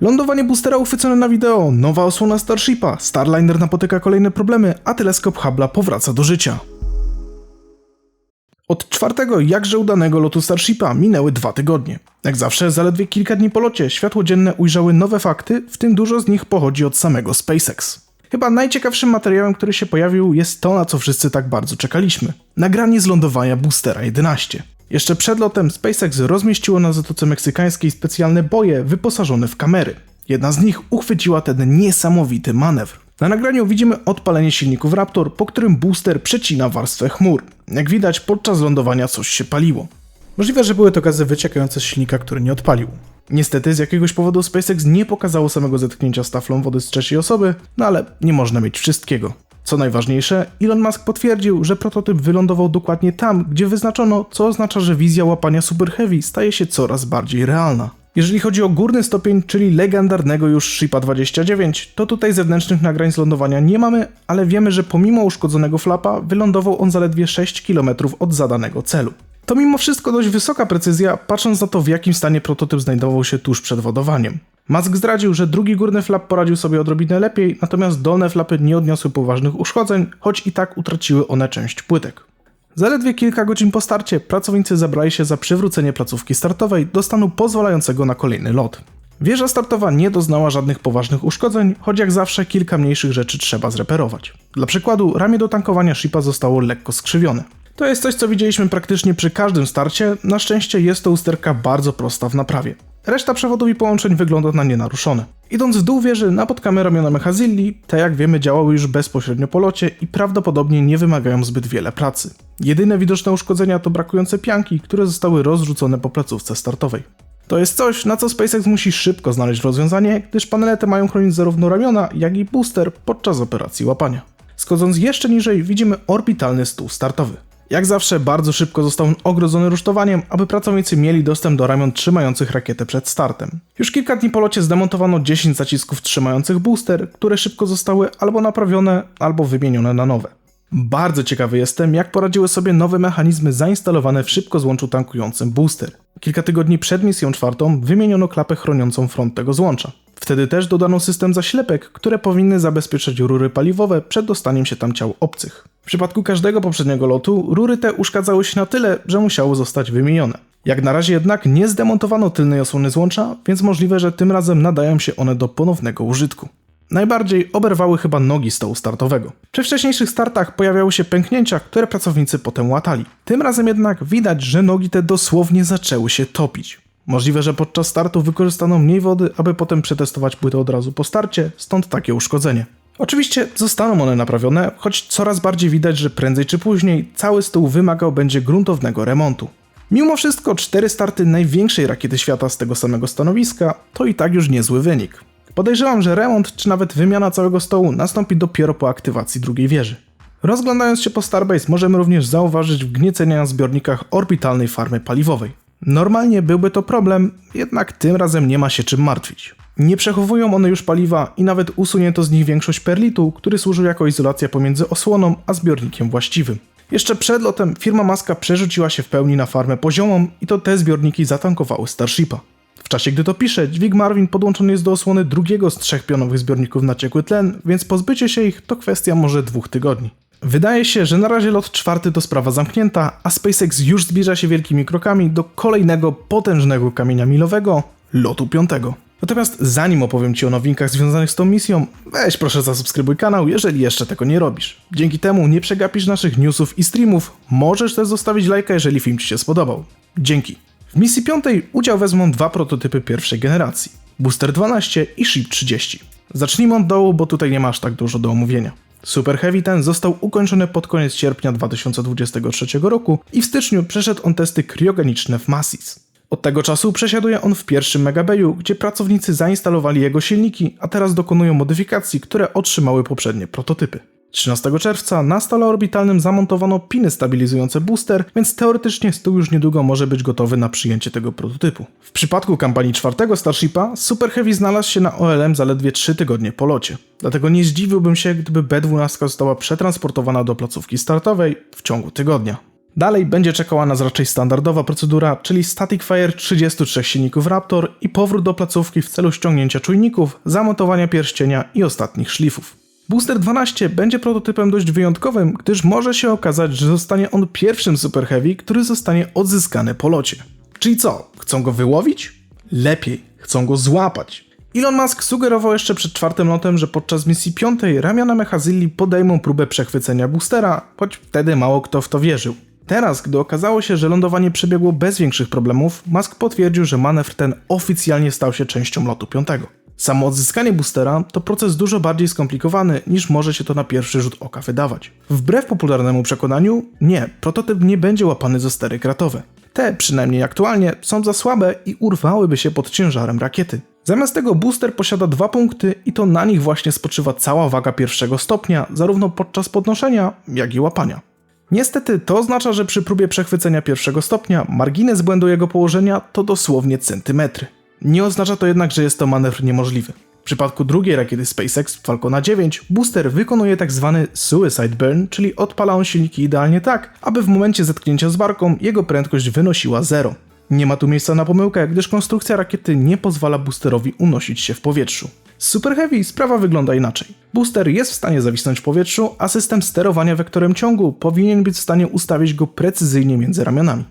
Lądowanie boostera uchwycone na wideo, nowa osłona Starshipa, Starliner napotyka kolejne problemy, a teleskop Hubble'a powraca do życia. Od czwartego, jakże udanego lotu Starshipa minęły dwa tygodnie. Jak zawsze, zaledwie kilka dni po locie światło dzienne ujrzały nowe fakty, w tym dużo z nich pochodzi od samego SpaceX. Chyba najciekawszym materiałem, który się pojawił, jest to, na co wszyscy tak bardzo czekaliśmy. Nagranie z lądowania boostera 11. Jeszcze przed lotem SpaceX rozmieściło na Zatoce Meksykańskiej specjalne boje wyposażone w kamery. Jedna z nich uchwyciła ten niesamowity manewr. Na nagraniu widzimy odpalenie silników Raptor, po którym booster przecina warstwę chmur. Jak widać, podczas lądowania coś się paliło. Możliwe, że były to gazy wyciekające z silnika, który nie odpalił. Niestety, z jakiegoś powodu SpaceX nie pokazało samego zetknięcia z taflą wody z trzeciej osoby, no ale nie można mieć wszystkiego. Co najważniejsze, Elon Musk potwierdził, że prototyp wylądował dokładnie tam, gdzie wyznaczono, co oznacza, że wizja łapania Super Heavy staje się coraz bardziej realna. Jeżeli chodzi o górny stopień, czyli legendarnego już Shipa 29, to tutaj zewnętrznych nagrań z lądowania nie mamy, ale wiemy, że pomimo uszkodzonego flapa wylądował on zaledwie 6 km od zadanego celu. To mimo wszystko dość wysoka precyzja, patrząc na to, w jakim stanie prototyp znajdował się tuż przed wodowaniem. Musk zdradził, że drugi górny flap poradził sobie odrobinę lepiej, natomiast dolne flapy nie odniosły poważnych uszkodzeń, choć i tak utraciły one część płytek. Zaledwie kilka godzin po starcie pracownicy zabrali się za przywrócenie placówki startowej do stanu pozwalającego na kolejny lot. Wieża startowa nie doznała żadnych poważnych uszkodzeń, choć jak zawsze kilka mniejszych rzeczy trzeba zreperować. Dla przykładu, ramię do tankowania shipa zostało lekko skrzywione. To jest coś, co widzieliśmy praktycznie przy każdym starcie, na szczęście jest to usterka bardzo prosta w naprawie. Reszta przewodów i połączeń wygląda na nienaruszone. Idąc w dół wieży, napotkamy ramiona Mechazilli, te jak wiemy działały już bezpośrednio po locie i prawdopodobnie nie wymagają zbyt wiele pracy. Jedyne widoczne uszkodzenia to brakujące pianki, które zostały rozrzucone po placówce startowej. To jest coś, na co SpaceX musi szybko znaleźć rozwiązanie, gdyż panele te mają chronić zarówno ramiona, jak i booster podczas operacji łapania. Schodząc jeszcze niżej, widzimy orbitalny stół startowy. Jak zawsze bardzo szybko został on ogrodzony rusztowaniem, aby pracownicy mieli dostęp do ramion trzymających rakietę przed startem. Już kilka dni po locie zdemontowano 10 zacisków trzymających booster, które szybko zostały albo naprawione, albo wymienione na nowe. Bardzo ciekawy jestem, jak poradziły sobie nowe mechanizmy zainstalowane w szybko złączu tankującym booster. Kilka tygodni przed misją czwartą wymieniono klapę chroniącą front tego złącza. Wtedy też dodano system zaślepek, które powinny zabezpieczać rury paliwowe przed dostaniem się tam ciał obcych. Przypadku każdego poprzedniego lotu rury te uszkadzały się na tyle, że musiały zostać wymienione. Jak na razie jednak nie zdemontowano tylnej osłony złącza, więc możliwe, że tym razem nadają się one do ponownego użytku. Najbardziej oberwały chyba nogi stołu startowego. Przy wcześniejszych startach pojawiały się pęknięcia, które pracownicy potem łatali. Tym razem jednak widać, że nogi te dosłownie zaczęły się topić. Możliwe, że podczas startu wykorzystano mniej wody, aby potem przetestować płytę od razu po starcie, stąd takie uszkodzenie. Oczywiście zostaną one naprawione, choć coraz bardziej widać, że prędzej czy później cały stół wymagał będzie gruntownego remontu. Mimo wszystko cztery starty największej rakiety świata z tego samego stanowiska to i tak już niezły wynik. Podejrzewam, że remont czy nawet wymiana całego stołu nastąpi dopiero po aktywacji drugiej wieży. Rozglądając się po Starbase możemy również zauważyć wgniecenia na zbiornikach orbitalnej farmy paliwowej. Normalnie byłby to problem, jednak tym razem nie ma się czym martwić. Nie przechowują one już paliwa i nawet usunięto z nich większość perlitu, który służył jako izolacja pomiędzy osłoną a zbiornikiem właściwym. Jeszcze przed lotem firma Maska przerzuciła się w pełni na farmę poziomą i to te zbiorniki zatankowały Starshipa. W czasie gdy to piszę, dźwig Marvin podłączony jest do osłony drugiego z trzech pionowych zbiorników na ciekły tlen, więc pozbycie się ich to kwestia może dwóch tygodni. Wydaje się, że na razie lot czwarty to sprawa zamknięta, a SpaceX już zbliża się wielkimi krokami do kolejnego potężnego kamienia milowego lotu piątego. Natomiast zanim opowiem Ci o nowinkach związanych z tą misją, weź proszę zasubskrybuj kanał, jeżeli jeszcze tego nie robisz. Dzięki temu nie przegapisz naszych newsów i streamów, możesz też zostawić lajka, jeżeli film Ci się spodobał. Dzięki. W misji piątej udział wezmą dwa prototypy pierwszej generacji. Booster 12 i Ship 30. Zacznijmy od dołu, bo tutaj nie masz tak dużo do omówienia. Super Heavy ten został ukończony pod koniec sierpnia 2023 roku i w styczniu przeszedł on testy kriogeniczne w Masis. Od tego czasu przesiaduje on w pierwszym Megabayu, gdzie pracownicy zainstalowali jego silniki, a teraz dokonują modyfikacji, które otrzymały poprzednie prototypy. 13 czerwca na stole orbitalnym zamontowano piny stabilizujące booster, więc teoretycznie stół już niedługo może być gotowy na przyjęcie tego prototypu. W przypadku kampanii czwartego Starshipa Super Heavy znalazł się na OLM zaledwie 3 tygodnie po locie. Dlatego nie zdziwiłbym się, gdyby B-12 została przetransportowana do placówki startowej w ciągu tygodnia. Dalej będzie czekała nas raczej standardowa procedura, czyli static fire 33 silników Raptor i powrót do placówki w celu ściągnięcia czujników, zamontowania pierścienia i ostatnich szlifów. Booster 12 będzie prototypem dość wyjątkowym, gdyż może się okazać, że zostanie on pierwszym Super Heavy, który zostanie odzyskany po locie. Czyli co? Chcą go wyłowić? Lepiej, chcą go złapać. Elon Musk sugerował jeszcze przed czwartym lotem, że podczas misji piątej ramiona Mechazilli podejmą próbę przechwycenia boostera, choć wtedy mało kto w to wierzył. Teraz, gdy okazało się, że lądowanie przebiegło bez większych problemów, Musk potwierdził, że manewr ten oficjalnie stał się częścią lotu piątego. Samo odzyskanie boostera to proces dużo bardziej skomplikowany niż może się to na pierwszy rzut oka wydawać. Wbrew popularnemu przekonaniu, nie, prototyp nie będzie łapany za stery kratowe. Te, przynajmniej aktualnie, są za słabe i urwałyby się pod ciężarem rakiety. Zamiast tego booster posiada dwa punkty i to na nich właśnie spoczywa cała waga pierwszego stopnia, zarówno podczas podnoszenia, jak i łapania. Niestety to oznacza, że przy próbie przechwycenia pierwszego stopnia margines błędu jego położenia to dosłownie centymetry. Nie oznacza to jednak, że jest to manewr niemożliwy. W przypadku drugiej rakiety SpaceX Falcona 9 booster wykonuje tzw. Tak suicide burn, czyli odpala on silniki idealnie tak, aby w momencie zetknięcia z barką jego prędkość wynosiła zero. Nie ma tu miejsca na pomyłkę, gdyż konstrukcja rakiety nie pozwala boosterowi unosić się w powietrzu. Z Super Heavy sprawa wygląda inaczej. Booster jest w stanie zawisnąć w powietrzu, a system sterowania wektorem ciągu powinien być w stanie ustawić go precyzyjnie między ramionami.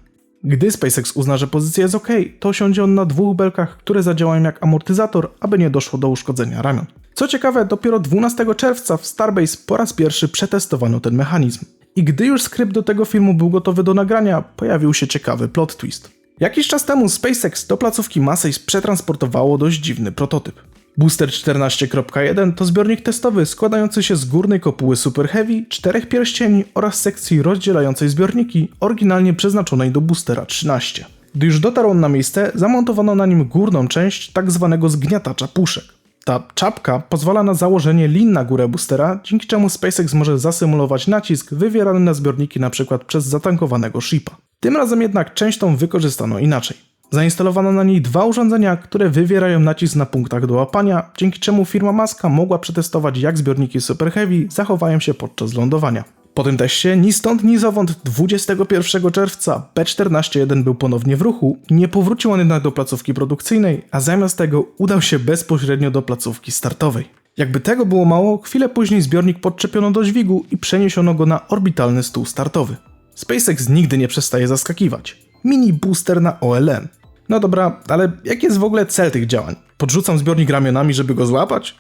Gdy SpaceX uzna, że pozycja jest ok, to siądzie on na dwóch belkach, które zadziałają jak amortyzator, aby nie doszło do uszkodzenia ramion. Co ciekawe, dopiero 12 czerwca w Starbase po raz pierwszy przetestowano ten mechanizm. I gdy już skrypt do tego filmu był gotowy do nagrania, pojawił się ciekawy plot twist. Jakiś czas temu SpaceX do placówki Massey przetransportowało dość dziwny prototyp. Booster 14.1 to zbiornik testowy składający się z górnej kopuły Super Heavy, czterech pierścieni oraz sekcji rozdzielającej zbiorniki, oryginalnie przeznaczonej do boostera 13. Gdy już dotarł on na miejsce, zamontowano na nim górną część tak zwanego zgniatacza puszek. Ta czapka pozwala na założenie lin na górę boostera, dzięki czemu SpaceX może zasymulować nacisk wywierany na zbiorniki np. przez zatankowanego shipa. Tym razem jednak część tą wykorzystano inaczej. Zainstalowano na niej dwa urządzenia, które wywierają nacisk na punktach do łapania, dzięki czemu firma Maska mogła przetestować jak zbiorniki Super Heavy zachowają się podczas lądowania. Po tym teście ni stąd ni zowąd 21 czerwca P14.1 był ponownie w ruchu, nie powrócił on jednak do placówki produkcyjnej, a zamiast tego udał się bezpośrednio do placówki startowej. Jakby tego było mało, chwilę później zbiornik podczepiono do dźwigu i przeniesiono go na orbitalny stół startowy. SpaceX nigdy nie przestaje zaskakiwać. Mini booster na OLM. No dobra, ale jaki jest w ogóle cel tych działań? Podrzucam zbiornik ramionami, żeby go złapać?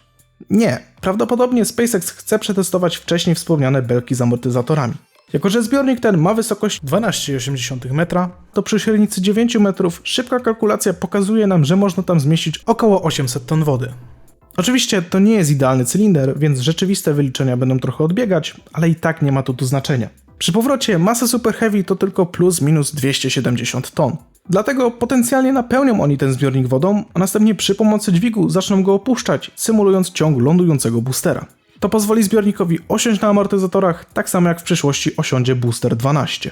Nie, prawdopodobnie SpaceX chce przetestować wcześniej wspomniane belki z amortyzatorami. Jako, że zbiornik ten ma wysokość 12,8 metra, to przy średnicy 9 metrów szybka kalkulacja pokazuje nam, że można tam zmieścić około 800 ton wody. Oczywiście to nie jest idealny cylinder, więc rzeczywiste wyliczenia będą trochę odbiegać, ale i tak nie ma to tu znaczenia. Przy powrocie masa Super Heavy to tylko plus minus 270 ton. Dlatego potencjalnie napełnią oni ten zbiornik wodą, a następnie przy pomocy dźwigu zaczną go opuszczać, symulując ciąg lądującego boostera. To pozwoli zbiornikowi osiąść na amortyzatorach, tak samo jak w przyszłości osiądzie Booster 12.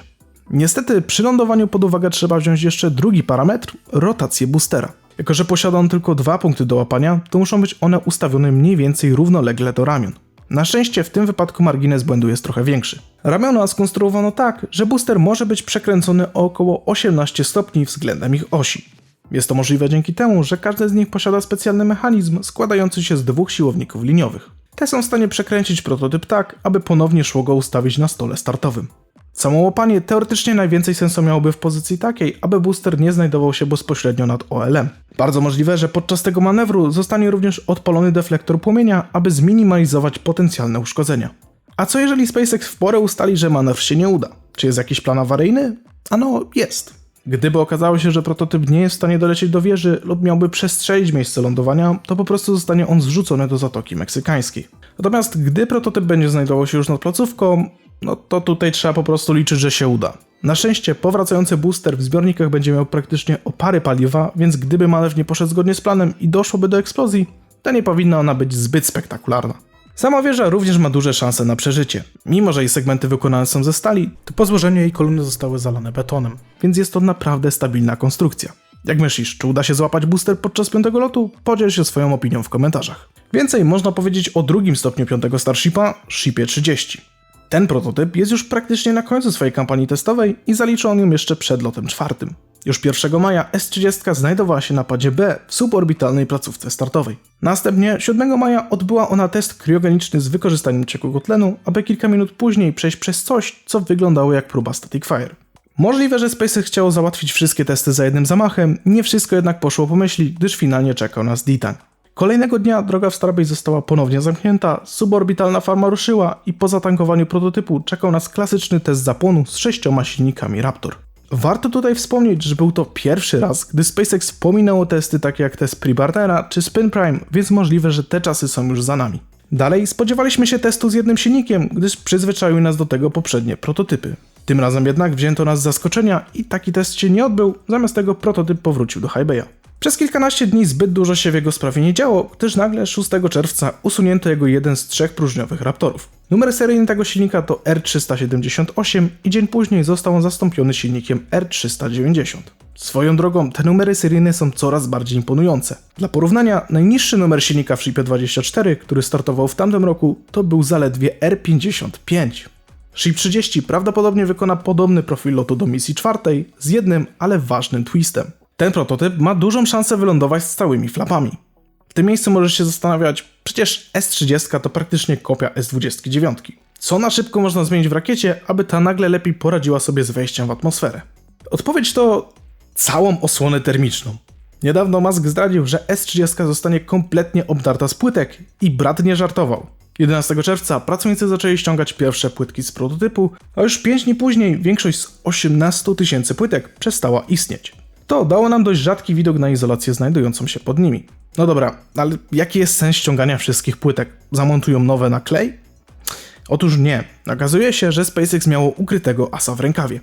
Niestety przy lądowaniu pod uwagę trzeba wziąć jeszcze drugi parametr rotację boostera. Jako, że posiada on tylko dwa punkty do łapania, to muszą być one ustawione mniej więcej równolegle do ramion. Na szczęście w tym wypadku margines błędu jest trochę większy. Ramiona skonstruowano tak, że booster może być przekręcony o około 18 stopni względem ich osi. Jest to możliwe dzięki temu, że każdy z nich posiada specjalny mechanizm składający się z dwóch siłowników liniowych. Te są w stanie przekręcić prototyp tak, aby ponownie szło go ustawić na stole startowym. Samo łapanie teoretycznie najwięcej sensu miałoby w pozycji takiej, aby booster nie znajdował się bezpośrednio nad OLM. Bardzo możliwe, że podczas tego manewru zostanie również odpalony deflektor płomienia, aby zminimalizować potencjalne uszkodzenia. A co jeżeli SpaceX w porę ustali, że manewr się nie uda? Czy jest jakiś plan awaryjny? Ano, jest. Gdyby okazało się, że prototyp nie jest w stanie dolecieć do wieży lub miałby przestrzelić miejsce lądowania, to po prostu zostanie on zrzucony do Zatoki Meksykańskiej. Natomiast gdy prototyp będzie znajdował się już nad placówką, no to tutaj trzeba po prostu liczyć, że się uda. Na szczęście powracający booster w zbiornikach będzie miał praktycznie opary paliwa, więc gdyby manewr nie poszedł zgodnie z planem i doszłoby do eksplozji, to nie powinna ona być zbyt spektakularna. Sama wieża również ma duże szanse na przeżycie. Mimo, że jej segmenty wykonane są ze stali, to po złożeniu jej kolumny zostały zalane betonem, więc jest to naprawdę stabilna konstrukcja. Jak myślisz, czy uda się złapać booster podczas piątego lotu? Podziel się swoją opinią w komentarzach. Więcej można powiedzieć o drugim stopniu piątego Starshipa, Shipie 30. Ten prototyp jest już praktycznie na końcu swojej kampanii testowej i zaliczył on ją jeszcze przed lotem czwartym. Już 1 maja S-30 znajdowała się na padzie B w suborbitalnej placówce startowej. Następnie 7 maja odbyła ona test kriogeniczny z wykorzystaniem ciekłego tlenu, aby kilka minut później przejść przez coś, co wyglądało jak próba Static Fire. Możliwe, że SpaceX chciało załatwić wszystkie testy za jednym zamachem, nie wszystko jednak poszło po myśli, gdyż finalnie czekał nas Titan. Kolejnego dnia droga w Starbase została ponownie zamknięta, suborbitalna farma ruszyła i po zatankowaniu prototypu czekał nas klasyczny test zapłonu z sześcioma silnikami Raptor. Warto tutaj wspomnieć, że był to pierwszy raz, gdy SpaceX pominęło testy takie jak test Prebarnera czy Spin Prime, więc możliwe, że te czasy są już za nami. Dalej spodziewaliśmy się testu z jednym silnikiem, gdyż przyzwyczaiły nas do tego poprzednie prototypy. Tym razem jednak wzięto nas z zaskoczenia i taki test się nie odbył, zamiast tego prototyp powrócił do Bay'a. Przez kilkanaście dni zbyt dużo się w jego sprawie nie działo, gdyż nagle 6 czerwca usunięto jego jeden z trzech próżniowych Raptorów. Numer seryjny tego silnika to R378 i dzień później został on zastąpiony silnikiem R390. Swoją drogą, te numery seryjne są coraz bardziej imponujące. Dla porównania, najniższy numer silnika w Shipie 24, który startował w tamtym roku, to był zaledwie R55. Ship 30 prawdopodobnie wykona podobny profil lotu do misji czwartej, z jednym, ale ważnym twistem. Ten prototyp ma dużą szansę wylądować z całymi flapami. W tym miejscu możesz się zastanawiać, przecież S30 to praktycznie kopia S29. Co na szybko można zmienić w rakiecie, aby ta nagle lepiej poradziła sobie z wejściem w atmosferę? Odpowiedź to całą osłonę termiczną. Niedawno Musk zdradził, że S30 zostanie kompletnie obdarta z płytek i brat nie żartował. 11 czerwca pracownicy zaczęli ściągać pierwsze płytki z prototypu, a już 5 dni później większość z 18 tysięcy płytek przestała istnieć. To dało nam dość rzadki widok na izolację znajdującą się pod nimi. No dobra, ale jaki jest sens ściągania wszystkich płytek? Zamontują nowe na klej? Otóż nie. Okazuje się, że SpaceX miało ukrytego asa w rękawie.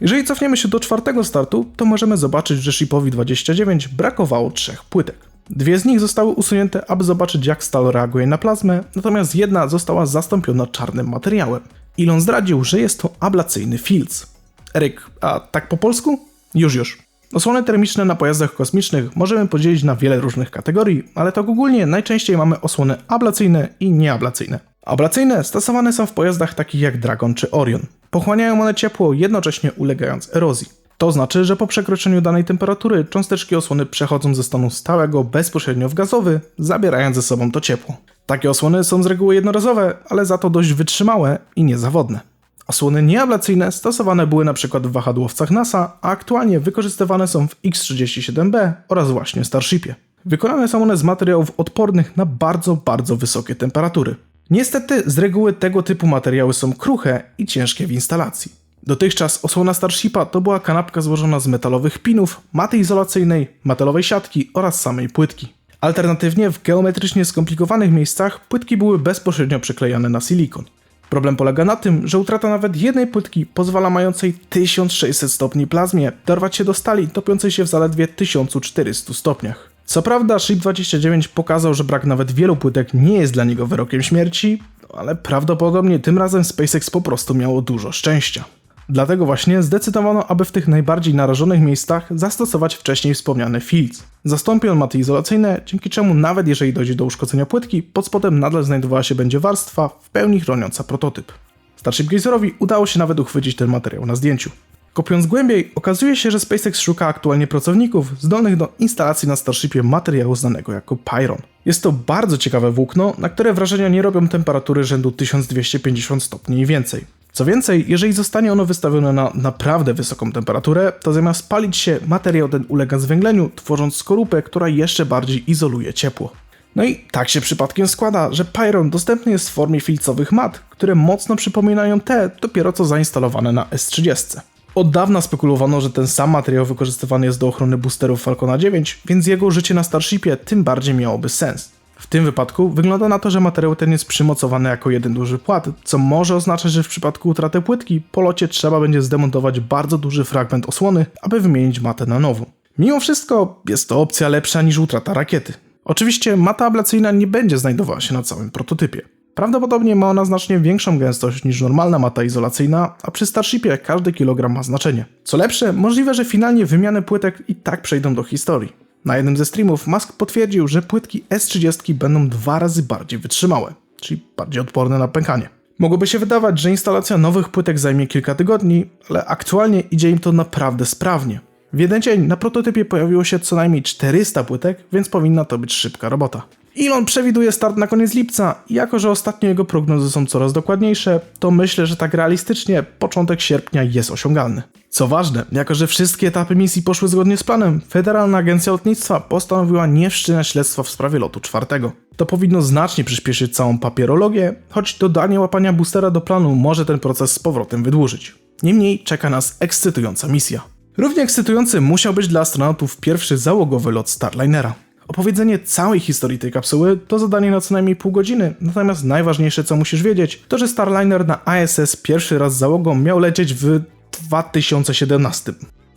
Jeżeli cofniemy się do czwartego startu, to możemy zobaczyć, że Shipowi 29 brakowało trzech płytek. Dwie z nich zostały usunięte, aby zobaczyć jak stal reaguje na plazmę, natomiast jedna została zastąpiona czarnym materiałem. Elon zdradził, że jest to ablacyjny filc. Eryk, a tak po polsku? Już, już. Osłony termiczne na pojazdach kosmicznych możemy podzielić na wiele różnych kategorii, ale tak ogólnie najczęściej mamy osłony ablacyjne i nieablacyjne. Ablacyjne stosowane są w pojazdach takich jak Dragon czy Orion. Pochłaniają one ciepło, jednocześnie ulegając erozji. To znaczy, że po przekroczeniu danej temperatury cząsteczki osłony przechodzą ze stanu stałego bezpośrednio w gazowy, zabierając ze sobą to ciepło. Takie osłony są z reguły jednorazowe, ale za to dość wytrzymałe i niezawodne. Osłony nieablacyjne stosowane były np. w wahadłowcach NASA, a aktualnie wykorzystywane są w X-37B oraz właśnie Starshipie. Wykonane są one z materiałów odpornych na bardzo, bardzo wysokie temperatury. Niestety, z reguły tego typu materiały są kruche i ciężkie w instalacji. Dotychczas osłona Starshipa to była kanapka złożona z metalowych pinów, maty izolacyjnej, metalowej siatki oraz samej płytki. Alternatywnie w geometrycznie skomplikowanych miejscach płytki były bezpośrednio przyklejane na silikon. Problem polega na tym, że utrata nawet jednej płytki pozwala mającej 1600 stopni plazmie dorwać się do stali topiącej się w zaledwie 1400 stopniach. Co prawda SHIP 29 pokazał, że brak nawet wielu płytek nie jest dla niego wyrokiem śmierci, ale prawdopodobnie tym razem SpaceX po prostu miało dużo szczęścia. Dlatego właśnie zdecydowano, aby w tych najbardziej narażonych miejscach zastosować wcześniej wspomniany filtr. Zastąpi on maty izolacyjne, dzięki czemu nawet jeżeli dojdzie do uszkodzenia płytki, pod spodem nadal znajdowała się będzie warstwa w pełni chroniąca prototyp. Starship Gazerowi udało się nawet uchwycić ten materiał na zdjęciu. Kopiąc głębiej, okazuje się, że SpaceX szuka aktualnie pracowników zdolnych do instalacji na Starshipie materiału znanego jako Pyron. Jest to bardzo ciekawe włókno, na które wrażenia nie robią temperatury rzędu 1250 stopni i więcej. Co więcej, jeżeli zostanie ono wystawione na naprawdę wysoką temperaturę, to zamiast palić się, materiał ten ulega zwęgleniu, tworząc skorupę, która jeszcze bardziej izoluje ciepło. No i tak się przypadkiem składa, że Pyron dostępny jest w formie filcowych mat, które mocno przypominają te dopiero co zainstalowane na S30. Od dawna spekulowano, że ten sam materiał wykorzystywany jest do ochrony boosterów Falcona 9, więc jego użycie na Starshipie tym bardziej miałoby sens. W tym wypadku wygląda na to, że materiał ten jest przymocowany jako jeden duży płat, co może oznaczać, że w przypadku utraty płytki po locie trzeba będzie zdemontować bardzo duży fragment osłony, aby wymienić matę na nową. Mimo wszystko jest to opcja lepsza niż utrata rakiety. Oczywiście mata ablacyjna nie będzie znajdowała się na całym prototypie. Prawdopodobnie ma ona znacznie większą gęstość niż normalna mata izolacyjna, a przy Starshipie każdy kilogram ma znaczenie. Co lepsze, możliwe, że finalnie wymiany płytek i tak przejdą do historii. Na jednym ze streamów Musk potwierdził, że płytki S30 będą dwa razy bardziej wytrzymałe, czyli bardziej odporne na pękanie. Mogłoby się wydawać, że instalacja nowych płytek zajmie kilka tygodni, ale aktualnie idzie im to naprawdę sprawnie. W jeden dzień na prototypie pojawiło się co najmniej 400 płytek, więc powinna to być szybka robota. Elon przewiduje start na koniec lipca jako, że ostatnio jego prognozy są coraz dokładniejsze, to myślę, że tak realistycznie początek sierpnia jest osiągalny. Co ważne, jako że wszystkie etapy misji poszły zgodnie z planem, Federalna Agencja Lotnictwa postanowiła nie wszczynać śledztwa w sprawie lotu czwartego. To powinno znacznie przyspieszyć całą papierologię, choć dodanie łapania boostera do planu może ten proces z powrotem wydłużyć. Niemniej czeka nas ekscytująca misja. Równie ekscytujący musiał być dla astronautów pierwszy załogowy lot Starlinera. Opowiedzenie całej historii tej kapsuły to zadanie na co najmniej pół godziny, natomiast najważniejsze co musisz wiedzieć, to że Starliner na ISS pierwszy raz z załogą miał lecieć w 2017.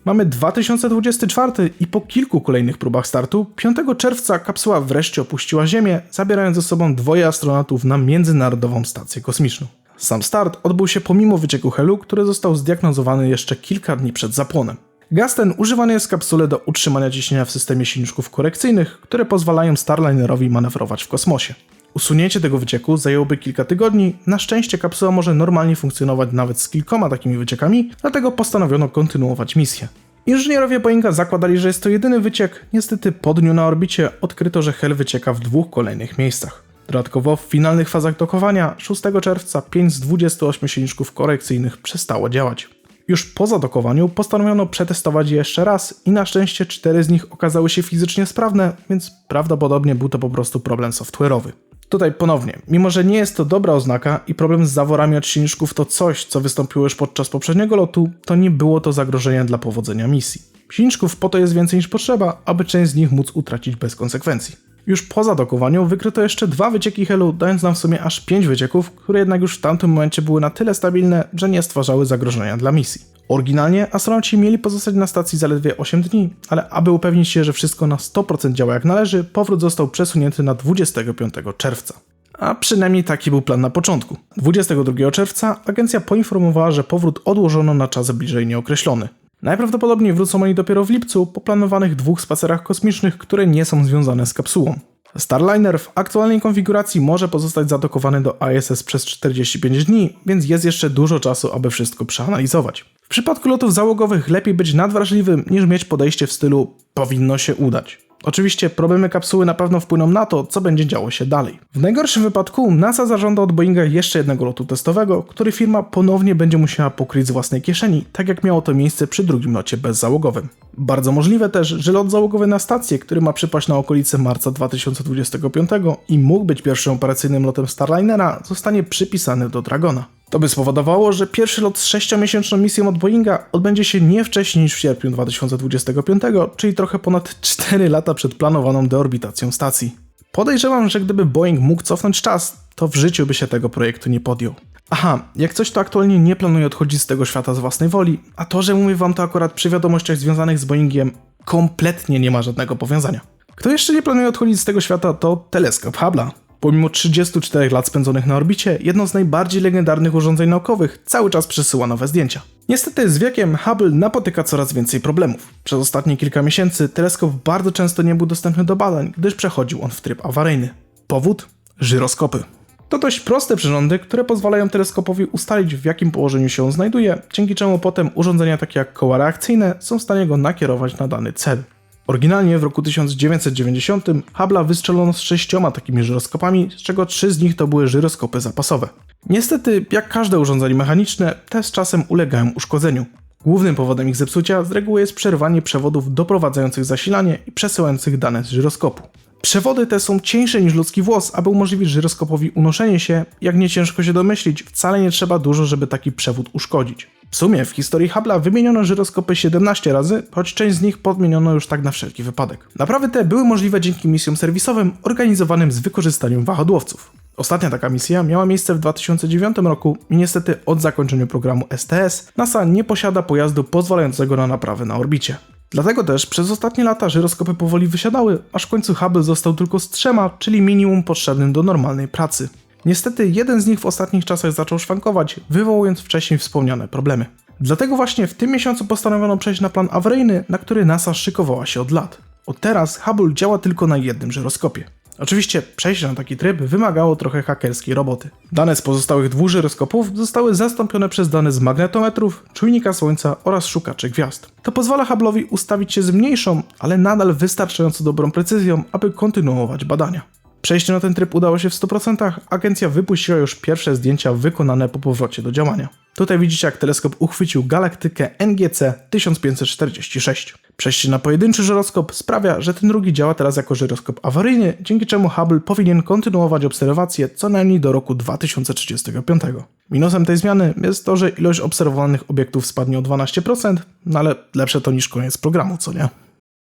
Mamy 2024 i po kilku kolejnych próbach startu, 5 czerwca kapsuła wreszcie opuściła Ziemię, zabierając ze sobą dwoje astronautów na Międzynarodową Stację Kosmiczną. Sam start odbył się pomimo wycieku helu, który został zdiagnozowany jeszcze kilka dni przed zapłonem. Gaz ten używany jest w kapsule do utrzymania ciśnienia w systemie silniczków korekcyjnych, które pozwalają Starlinerowi manewrować w kosmosie. Usunięcie tego wycieku zajęłoby kilka tygodni, na szczęście kapsuła może normalnie funkcjonować nawet z kilkoma takimi wyciekami, dlatego postanowiono kontynuować misję. Inżynierowie Boeinga zakładali, że jest to jedyny wyciek, niestety po dniu na orbicie odkryto, że hel wycieka w dwóch kolejnych miejscach. Dodatkowo w finalnych fazach dokowania 6 czerwca 5 z 28 silniczków korekcyjnych przestało działać. Już po zadokowaniu postanowiono przetestować je jeszcze raz i na szczęście cztery z nich okazały się fizycznie sprawne, więc prawdopodobnie był to po prostu problem software'owy. Tutaj ponownie, mimo że nie jest to dobra oznaka i problem z zaworami od silniczków to coś, co wystąpiło już podczas poprzedniego lotu, to nie było to zagrożenie dla powodzenia misji. Silniczków po to jest więcej niż potrzeba, aby część z nich móc utracić bez konsekwencji. Już po zadokowaniu wykryto jeszcze dwa wycieki helu, dając nam w sumie aż pięć wycieków, które jednak już w tamtym momencie były na tyle stabilne, że nie stwarzały zagrożenia dla misji. Oryginalnie astronauci mieli pozostać na stacji zaledwie 8 dni, ale aby upewnić się, że wszystko na 100% działa jak należy, powrót został przesunięty na 25 czerwca. A przynajmniej taki był plan na początku. 22 czerwca agencja poinformowała, że powrót odłożono na czas bliżej nieokreślony. Najprawdopodobniej wrócą oni dopiero w lipcu po planowanych dwóch spacerach kosmicznych, które nie są związane z kapsułą. Starliner w aktualnej konfiguracji może pozostać zadokowany do ISS przez 45 dni, więc jest jeszcze dużo czasu, aby wszystko przeanalizować. W przypadku lotów załogowych lepiej być nadwrażliwym niż mieć podejście w stylu powinno się udać. Oczywiście problemy kapsuły na pewno wpłyną na to, co będzie działo się dalej. W najgorszym wypadku NASA zażąda od Boeinga jeszcze jednego lotu testowego, który firma ponownie będzie musiała pokryć z własnej kieszeni, tak jak miało to miejsce przy drugim locie bezzałogowym. Bardzo możliwe też, że lot załogowy na stację, który ma przypaść na okolice marca 2025 i mógł być pierwszym operacyjnym lotem Starlinera, zostanie przypisany do Dragona. To by spowodowało, że pierwszy lot z sześciomiesięczną misją od Boeinga odbędzie się nie wcześniej niż w sierpniu 2025, czyli trochę ponad 4 lata przed planowaną deorbitacją stacji. Podejrzewam, że gdyby Boeing mógł cofnąć czas, to w życiu by się tego projektu nie podjął. Aha, jak coś to aktualnie nie planuje odchodzić z tego świata z własnej woli, a to, że mówię wam to akurat przy wiadomościach związanych z Boeingiem, kompletnie nie ma żadnego powiązania. Kto jeszcze nie planuje odchodzić z tego świata, to teleskop Hubble'a. Pomimo 34 lat spędzonych na orbicie, jedno z najbardziej legendarnych urządzeń naukowych cały czas przesyła nowe zdjęcia. Niestety z wiekiem Hubble napotyka coraz więcej problemów. Przez ostatnie kilka miesięcy teleskop bardzo często nie był dostępny do badań, gdyż przechodził on w tryb awaryjny. Powód? Żyroskopy. To dość proste przyrządy, które pozwalają teleskopowi ustalić w jakim położeniu się on znajduje, dzięki czemu potem urządzenia takie jak koła reakcyjne są w stanie go nakierować na dany cel. Oryginalnie w roku 1990 Hubble'a wystrzelono z sześcioma takimi żyroskopami, z czego trzy z nich to były żyroskopy zapasowe. Niestety, jak każde urządzenie mechaniczne, te z czasem ulegają uszkodzeniu. Głównym powodem ich zepsucia z reguły jest przerwanie przewodów doprowadzających zasilanie i przesyłających dane z żyroskopu. Przewody te są cieńsze niż ludzki włos, aby umożliwić żyroskopowi unoszenie się. Jak nie ciężko się domyślić, wcale nie trzeba dużo, żeby taki przewód uszkodzić. W sumie w historii Hubble'a wymieniono żyroskopy 17 razy, choć część z nich podmieniono już tak na wszelki wypadek. Naprawy te były możliwe dzięki misjom serwisowym organizowanym z wykorzystaniem wahadłowców. Ostatnia taka misja miała miejsce w 2009 roku i niestety od zakończenia programu STS NASA nie posiada pojazdu pozwalającego na naprawę na orbicie. Dlatego też przez ostatnie lata żyroskopy powoli wysiadały, aż w końcu Hubble został tylko z trzema, czyli minimum potrzebnym do normalnej pracy. Niestety jeden z nich w ostatnich czasach zaczął szwankować, wywołując wcześniej wspomniane problemy. Dlatego właśnie w tym miesiącu postanowiono przejść na plan awaryjny, na który NASA szykowała się od lat. Od teraz Hubble działa tylko na jednym żyroskopie. Oczywiście przejście na taki tryb wymagało trochę hakerskiej roboty. Dane z pozostałych dwóch żyroskopów zostały zastąpione przez dane z magnetometrów, czujnika słońca oraz szukaczy gwiazd. To pozwala Hubble'owi ustawić się z mniejszą, ale nadal wystarczająco dobrą precyzją, aby kontynuować badania. Przejście na ten tryb udało się w 100%, agencja wypuściła już pierwsze zdjęcia wykonane po powrocie do działania. Tutaj widzicie, jak teleskop uchwycił galaktykę NGC 1546. Przejście na pojedynczy żyroskop sprawia, że ten drugi działa teraz jako żyroskop awaryjny, dzięki czemu Hubble powinien kontynuować obserwacje co najmniej do roku 2035. Minusem tej zmiany jest to, że ilość obserwowanych obiektów spadnie o 12%, no ale lepsze to niż koniec programu, co nie?